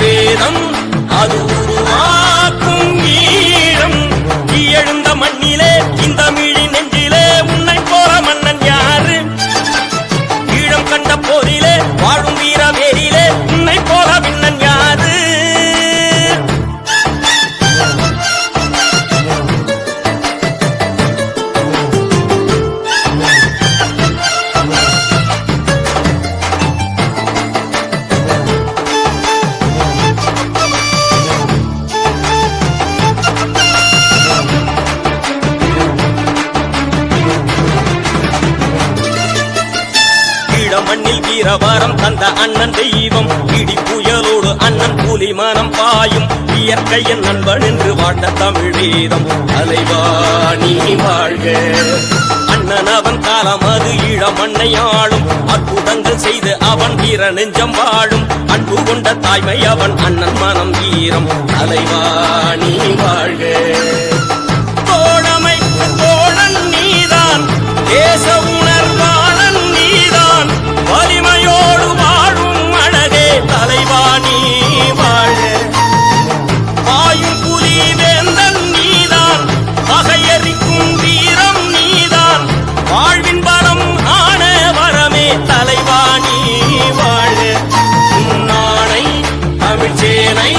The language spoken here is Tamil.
வேதம் அது மண்ணில் வீரவாரம் தந்த அண்ணன் தெய்வம். இடி புயலோடு அண்ணன் புலி மனம் பாயும். இயற்கையின் நண்பன் என்று வாட்ட தமிழ் வீதம். அலைவாணி வாழ்க. அண்ணன் அவன் காலம் அது ஈழம் மண்ணையாளும் அற்புதங்கள் செய்து அவன் வீர நெஞ்சம் வாழும். அன்பு கொண்ட தாய்மை அவன் அண்ணன் மனம் வீரம் அலைவாணி வாழ்க. தோழமை தோழன் நீதான். தேசம் தலைவா நீ வாழ. நாளை தமிழ்ச்சேனை